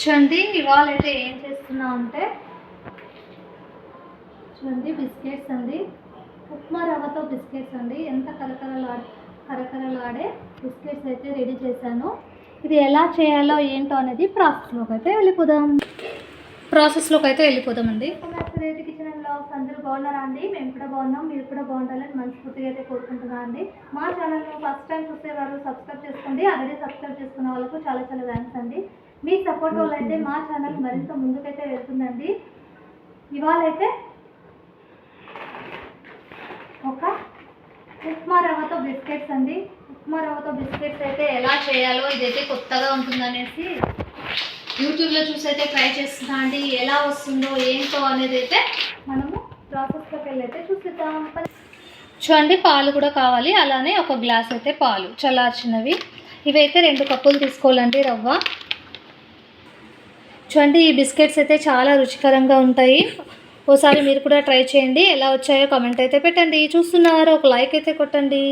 చూడండి ఇవాళ అయితే ఏం చేస్తున్నా అంటే చూడండి బిస్కెట్స్ అండి. ఉప్మా రవ్వతో బిస్కెట్స్ అండి. ఎంత కరకరలాడే కరకరలాడే బిస్కెట్స్ అయితే రెడీ చేశాను. ఇది ఎలా చేయాలో ఏంటో అనేది ప్రాసెస్లోకి అయితే వెళ్ళిపోదాం. ప్రాసెస్లోకి అయితే వెళ్ళిపోదామండి. రేటు బ్లాగ్స్ అందరూ బాగున్నారా అండి? మేము కూడా బాగున్నాం. మీరు కూడా బాగుండాలని మనస్ఫూర్తిగా అయితే కోరుకుంటున్నా అండి. మా ఛానల్ను ఫస్ట్ టైం చూసేవారు సబ్స్క్రైబ్ చేసుకోండి. ఆల్రెడీ సబ్స్క్రైబ్ చేసుకున్న వాళ్ళకు చాలా చాలా థ్యాంక్స్ అండి. మీ సపోర్ట్ వల్ల అయితే మా ఛానల్ మరింత ముందుకైతే వెళ్తుందండి. ఇవాళ అయితే ఒక ఉప్మా రవ్వతో బిస్కెట్స్ అండి. ఉప్మా రవ్వతో బిస్కెట్స్ అయితే ఎలా చేయాలో ఇదైతే కొత్తగా ఉంటుందనేసి యూట్యూబ్లో చూసి అయితే ట్రై చేస్తున్నా అండి. ఎలా వస్తుందో ఏంటో అనేది అయితే మనము ప్రాసెస్లోకి వెళ్ళి అయితే చూసిద్దాం. చూడండి పాలు కూడా కావాలి. అలానే ఒక గ్లాస్ అయితే పాలు. చల్లార్చినవి ఇవైతే రెండు కప్పులు తీసుకోవాలండి రవ్వ. చూడండి ఈ బిస్కెట్స్ అయితే చాలా రుచికరంగా ఉంటాయి. ఓసారి మీరు కూడా ట్రై చేయండి. ఎలా వచ్చాయో కమెంట్ అయితే పెట్టండి. చూస్తున్నారు ఒక లైక్ అయితే కొట్టండి.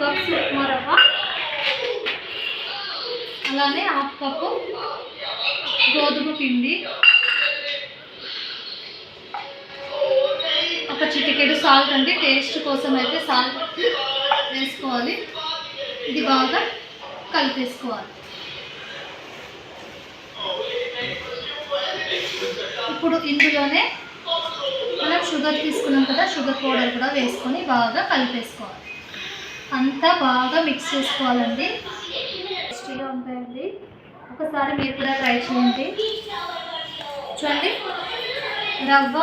కప్స్ ఉప్మా రవ్వ అలానే హాఫ్ కప్పు గోధుమ పిండి. ఒక చిటికెడు సాల్ట్ అండి. టేస్ట్ కోసం అయితే సాల్ట్ వేసుకోవాలి. ఇది బాగా కలిపేసుకోవాలి. ఇప్పుడు ఇందులోనే మనం షుగర్ తీసుకున్నాం కదా షుగర్ పౌడర్ కూడా వేసుకొని బాగా కలిపేసుకోవాలి. అంతా బాగా మిక్స్ చేసుకోవాలండి. టేస్టీగా ఉంటాయండి. ఒకసారి మీరు కూడా ట్రై చేయండి. చూడండి. రవ్వ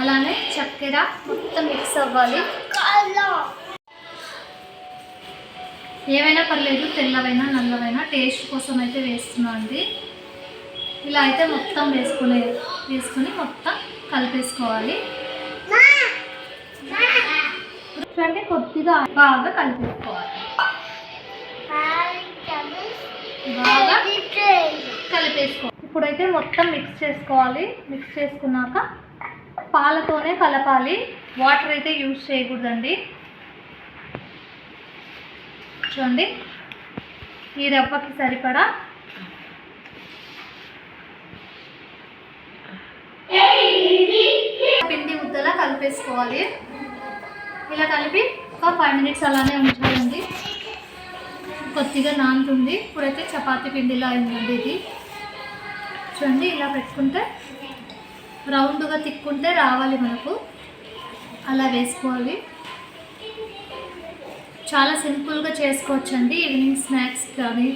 అలానే చక్కెర మొత్తం మిక్స్ అవ్వాలి. ఏవైనా పర్లేదు తెల్లవైనా నల్లవైనా టేస్ట్ కోసం అయితే వేస్తున్నాం అండి. ఇలా అయితే మొత్తం వేసుకునే వేసుకుని మొత్తం కలిపేసుకోవాలి. చూడండి కొద్దిగా బాగా కలిపేసుకోవాలి. బాగా కలిపేసుకో ఇప్పుడైతే మొత్తం మిక్స్ చేసుకోవాలి. మిక్స్ చేసుకున్నాక పాలతోనే కలపాలి. వాటర్ అయితే యూజ్ చేయకూడదండి. చూడండి. ఈ రవ్వకి సరిపడా పిండి ముద్దలా కలిపేసుకోవాలి. ఇలా కలిపి ఒక ఫైవ్ మినిట్స్ అలానే ఉంచాలండి. కొద్దిగా నానుతుంది. ఇప్పుడైతే చపాతీ పిండిలా అయిందండి ఇది. చూడండి ఇలా పెట్టుకుంటే రౌండ్గా తిక్కుంటే రావాలి మనకు. అలా వేసుకోవాలి. చాలా సింపుల్గా చేసుకోవచ్చండి. ఈవినింగ్ స్నాక్స్ కానీ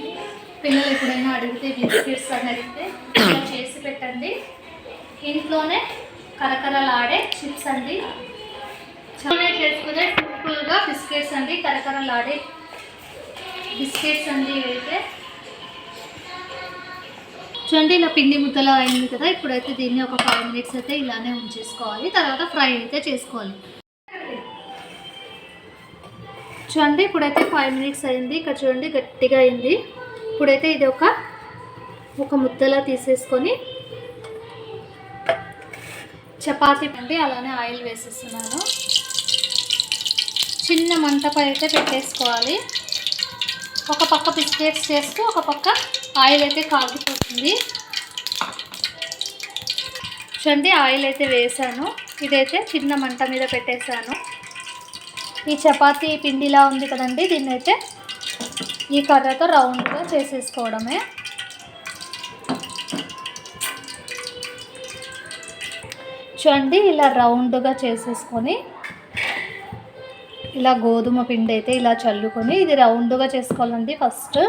పిల్లలు ఎప్పుడైనా అడిగితే బిస్కెట్స్ అని అడిగితే ఇలా చేసి పెట్టండి. ఇంట్లోనే కరకరలాడే చిప్స్ అండి. చాలా చేసుకునే సింపుల్గా బిస్కెట్స్ అండి కరకరలాడే బిస్కెట్స్ అండి అయితే. చూడండి ఇలా పిండి ముద్దలా అయింది కదా ఇప్పుడైతే దీన్ని ఒక ఫైవ్ మినిట్స్ అయితే ఇలానే ఉంచేసుకోవాలి. తర్వాత ఫ్రై అయితే చేసుకోవాలి. చూడండి ఇప్పుడైతే ఫైవ్ మినిట్స్ అయింది ఇక్కడ చూడండి గట్టిగా అయింది. ఇప్పుడైతే ఇది ఒక ఒక ముద్దలా తీసేసుకొని చపాతీ అండి అలానే ఆయిల్ వేసేస్తున్నాను. చిన్న మంటపై అయితే పెట్టేసుకోవాలి. ఒక పక్క బిస్కెట్స్ చేస్తూ ఒక పక్క ఆయిల్ అయితే కాగిపోతుంది. చూడండి ఆయిల్ అయితే వేసాను. ఇదైతే చిన్న మంట మీద పెట్టేశాను. ఈ చపాతీ పిండిలా ఉంది కదండి దీన్ని అయితే ఈ కర్రతో రౌండ్గా చేసేసుకోవడమే. చూడండి ఇలా రౌండ్గా చేసేసుకొని ఇలా గోధుమ పిండి అయితే ఇలా చల్లుకొని ఇది రౌండ్గా చేసుకోవాలండి ఫస్ట్.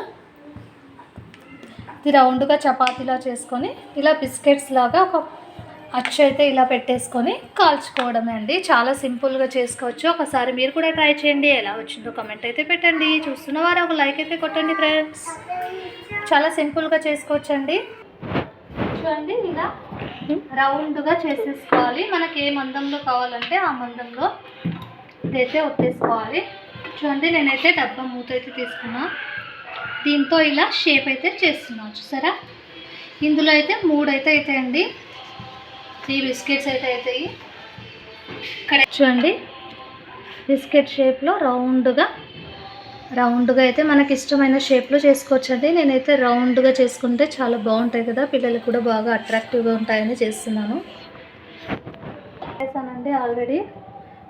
ఇది రౌండ్గా చపాతీలా చేసుకొని ఇలా బిస్కెట్స్ లాగా ఒక అచ్చు అయితే ఇలా పెట్టేసుకొని కాల్చుకోవడమే అండి. చాలా సింపుల్గా చేసుకోవచ్చు. ఒకసారి మీరు కూడా ట్రై చేయండి. ఎలా వచ్చిందో కమెంట్ అయితే పెట్టండి. చూస్తున్న వారు ఒక లైక్ అయితే కొట్టండి ఫ్రెండ్స్. చాలా సింపుల్గా చేసుకోవచ్చండి. చూడండి ఇలా రౌండ్గా చేసేసుకోవాలి. మనకి ఏ మందంలో కావాలంటే ఆ మందంలో ఇదైతే ఒత్తేసుకోవాలి. చూడండి నేనైతే డబ్బా మూత అయితే తీసుకున్నా. దీంతో ఇలా షేప్ అయితే చేస్తున్నాను చూసారా? ఇందులో అయితే మూడు అయితే అవుతాయండి త్రీ బిస్కెట్స్ అయితే అవుతాయి ఇక్కడ చూడండి బిస్కెట్ షేప్లో రౌండ్గా రౌండ్గా అయితే మనకి ఇష్టమైన షేప్లో చేసుకోవచ్చండి. నేనైతే రౌండ్గా చేసుకుంటే చాలా బాగుంటాయి కదా పిల్లలకు కూడా బాగా అట్రాక్టివ్గా ఉంటాయని చేస్తున్నాను. చేశానండి ఆల్రెడీ.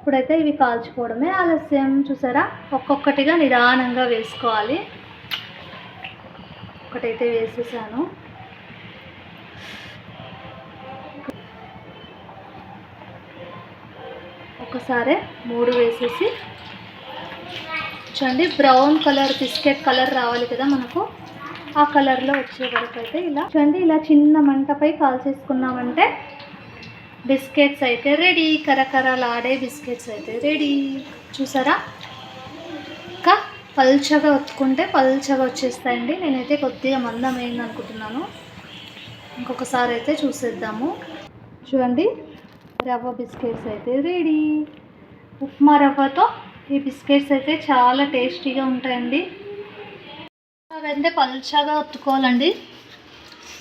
ఇప్పుడైతే ఇవి కాల్చుకోవడమే ఆలస్యం. చూసారా? ఒక్కొక్కటిగా నిదానంగా వేసుకోవాలి. ఒకటైతే వేసేసాను. ఒకసారి మూడు వేసేసి. చూడండి బ్రౌన్ కలర్ బిస్కెట్ కలర్ రావాలి కదా మనకు. ఆ కలర్లో వచ్చే వరకు అయితే ఇలా. చూడండి ఇలా చిన్న మంటపై కాల్చేసుకున్నామంటే బిస్కెట్స్ అయితే రెడీ. కరకరలాడే బిస్కెట్స్ అయితే రెడీ. చూసారా? ఇంకా పల్చగా ఒత్తుకుంటే పల్చగా వచ్చేస్తాయండి. నేనైతే కొద్దిగా మందం అయింది అనుకుంటున్నాను ఇంకొకసారి అయితే చూసేద్దాము. చూడండి రవ్వ బిస్కెట్స్ అయితే రెడీ. ఉప్మా రవ్వతో ఈ బిస్కెట్స్ అయితే చాలా టేస్టీగా ఉంటాయండి. అవైతే పల్చగా ఒత్తుకోవాలండి.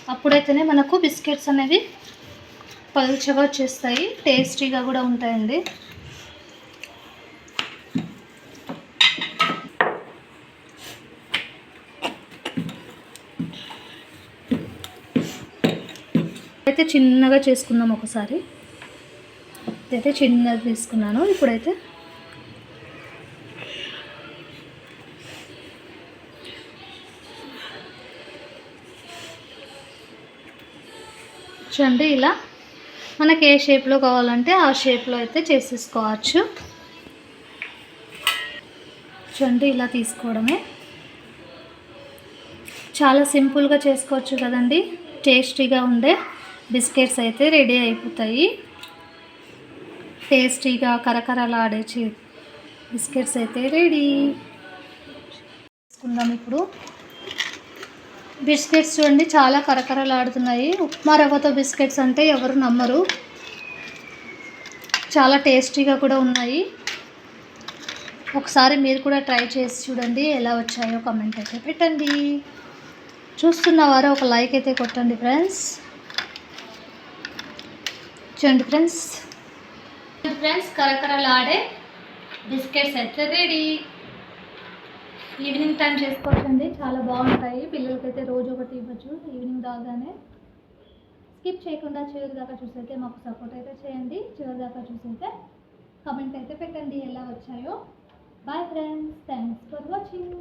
అప్పుడైతేనే మనకు బిస్కెట్స్ అనేవి పల్చగా వచ్చేస్తాయి టేస్టీగా కూడా ఉంటాయండి. అయితే చిన్నగా చేసుకుందాం ఒకసారి. అయితే చిన్నగా తీసుకున్నాను ఇప్పుడైతే చూడండి ఇలా మనకి ఏ షేప్లో కావాలంటే ఆ షేప్లో అయితే చేసేసుకోవచ్చు. చూడండి ఇలా తీసుకోవడమే. చాలా సింపుల్గా చేసుకోవచ్చు కదండి. టేస్టీగా ఉండే బిస్కెట్స్ అయితే రెడీ అయిపోతాయి. టేస్టీగా కరకరలాడే చే బిస్కెట్స్ అయితే రెడీ. తీసుకుందాం ఇప్పుడు. బిస్కెట్స్ చూడండి చాలా కరకరలాడుతున్నాయి. ఉప్మా రవ్వతో బిస్కెట్స్ అంటే ఎవరు నమ్మరు. చాలా టేస్టీగా కూడా ఉన్నాయి. ఒకసారి మీరు కూడా ట్రై చేసి చూడండి ఎలా వచ్చాయో కమెంట్ అయితే పెట్టండి. చూస్తున్న వారు ఒక లైక్ అయితే కొట్టండి ఫ్రెండ్స్. చూడండి ఫ్రెండ్స్. ఫ్రెండ్స్ కరకరలాడే బిస్కెట్స్ అయితే రెడీ. ఈవినింగ్ టైం చేసుకోవచ్చండి. చాలా బాగుంటాయి. పిల్లలకైతే రోజు ఒకటి ఇవ్వచ్చు. ఈవినింగ్ రాగానే స్కిప్ చేయకుండా చివరి దాకా చూసైతే మాకు సపోర్ట్ అయితే చేయండి. చివరి దాకా చూసైతే కమెంట్ అయితే పెట్టండి. ఎలా వచ్చాయో. Bye friends thanks for watching